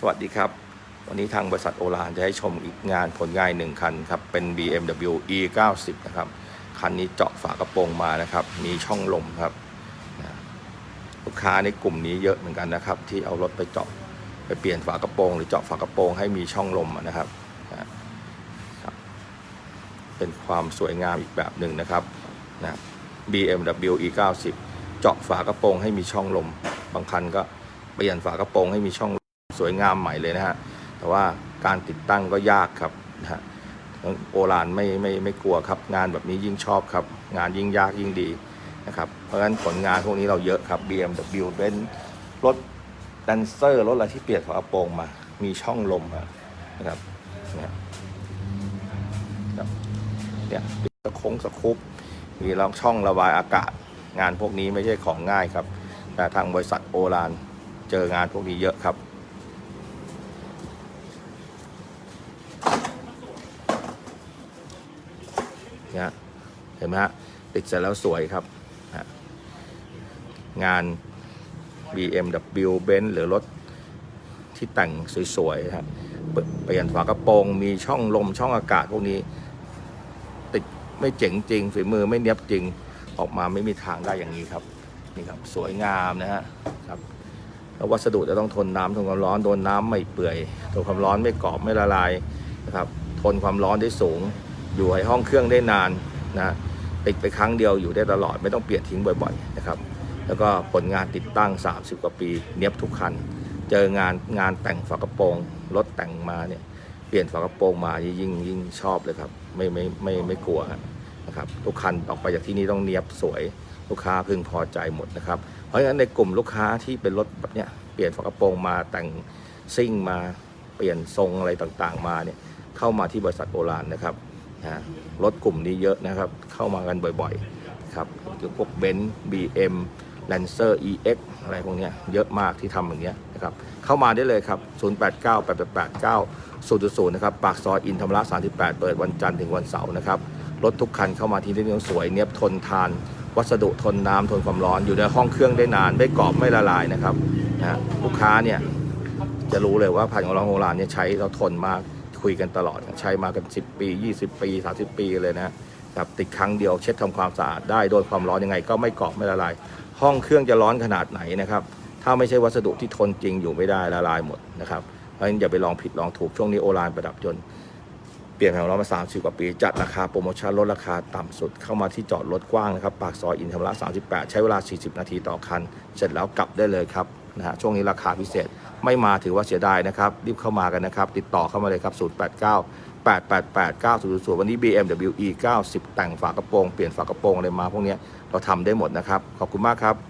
สวัสดีครับ วันนี้ทางบริษัทโอลานจะให้ชมอีกงานผลงานหนึ่งคันครับ เป็น BMW E 9 0 นะครับ คันนี้เจาะฝากระโปรงมานะครับ มีช่องลมครับ ลูกค้าในกลุ่มนี้เยอะเหมือนกันนะครับ ที่เอารถไปเจาะไปเปลี่ยนฝากระโปรง หรือเจาะฝากระโปรงให้มีช่องลมนะครับ เป็นความสวยงามอีกแบบหนึ่งนะครับนะ BMW E 9 0 เจาะฝากระโปรงให้มีช่องลม บางคันก็เปลี่ยนฝากระโปรงให้มีช่อง สวยงามใหม่เลยนะฮะ แต่ว่าการติดตั้งก็ยากครับนะฮะโอรานไม่ไม่ไม่กลัวครับ งานแบบนี้ยิ่งชอบครับ งานยิ่งยากยิ่งดีนะครับ เพราะฉะนั้นผลงานพวกนี้เราเยอะครับ BMW เป็นรถแดนเซอร์รถอะไรที่เปลี่ยนฝาโปรงมา มีช่องลมนะครับเนี่ยครับเนี่ยสะโค้งสะคุบมีรองช่องระบายอากาศ งานพวกนี้ไม่ใช่ของง่ายครับ แต่ทางบริษัทโอรานเจองานพวกนี้เยอะครับ เนี่ยเห็นไหมฮะติดเสร็จแล้วสวยครับฮะงาน BMW Benz หรือรถที่แต่งสวยๆฮะเปเปลี่ยนฝากระโปรงมีช่องลมช่องอากาศพวกนี้ ติดไม่เจ๋งจริง ฝีมือไม่เนียบจริงออกมาไม่มีทางได้อย่างนี้ครับ นี่ครับสวยงามนะฮะครับแล้ววัสดุจะต้องทนน้ำทนความร้อนโดนน้ำไม่เปื่อยทนความร้อนไม่กรอบไม่ละลายนะครับ ทนความร้อนได้สูง อยู่ในห้องเครื่องได้นานนะติดไปครั้งเดียวอยู่ได้ตลอดไม่ต้องเปลี่ยนทิ้งบ่อยๆนะครับแล้วก็ผลงานติดตั้ง 30 กว่าปีเนียบทุกคัน เจองานงานแต่งฝากระโปรงรถแต่งมาเนี่ยเปลี่ยนฝากระโปรงมายิ่งยิ่งชอบเลยครับ ไม่ไม่ไม่ไม่กลัวนะครับทุกคันออกไปจากที่นี่ต้องเนียบสวยลูกค้าพึงพอใจหมดนะครับ เพราะฉะนั้นในกลุ่มลูกค้าที่เป็นรถแบบเนี้ยเปลี่ยนฝากระโปรงมาแต่งซิ่งมาเปลี่ยนทรงอะไรต่างๆ มาเนี่ยเข้ามาที่บริษัทโอรานนะครับ นะรถกลุ่มนี้เยอะนะครับ เข้ามากันบ่อยๆครับคือพวกเบนซ์บีเอ็มแลนเซอร์เอ็กอะไรพวกนี้เยอะมากที่ทำอย่างเงี้ยนะครับเข้ามาได้เลยครับ 0 8 9 8 8 8 9 0 0 นะครับ ปากซอยอินธรรมระ 38 เปิดวันจันทร์ถึงวันเสาร์นะครับ รถทุกคันเข้ามาที่นี่ต้องสวยเนียบทนทาน วัสดุทนน้ำทนความร้อน อยู่ในห้องเครื่องได้นาน ไม่กรอบไม่ละลายนะครับนะลูกค้าเนี่ยจะรู้เลยว่าพันของเราโบราณเนี่ยใช้เราทนมาก คุยกันตลอด ใช้มากัน 10 ปี 20 ปี 30 ปีเลยนะครับติดครั้งเดียวเช็ดทำความสะอาดได้โดนความร้อนยังไง ก็ไม่กรอบไม่ละลาย ห้องเครื่องจะร้อนขนาดไหนนะครับถ้าไม่ใช่วัสดุที่ทนจริงอยู่ไม่ได้ละลายหมดนะครับเพราะฉะนั้นอย่าไปลองผิดลองถูกช่วงนี้โอรานประดับยนต์เปลี่ยนแผงของเรามา30 กว่าปี จัดราคาโปรโมชั่นลดราคาต่ำสุดเข้ามาที่จอดรถกว้างนะครับ ปากซอยอินธรรมระ38 ใช้เวลา 40 นาทีต่อคัน เสร็จแล้วกลับได้เลยครับนะฮะช่วงนี้ราคาพิเศษ ไม่มาถือว่าเสียดายนะครับ รีบเข้ามากันนะครับ ติดต่อเข้ามาเลยครับ 089 888 9000วันนี้ BMW E 90 แต่งฝากระโปรง เปลี่ยนฝากระโปรงอะไรมาพวกนี้เราทำได้หมดนะครับ ขอบคุณมากครับ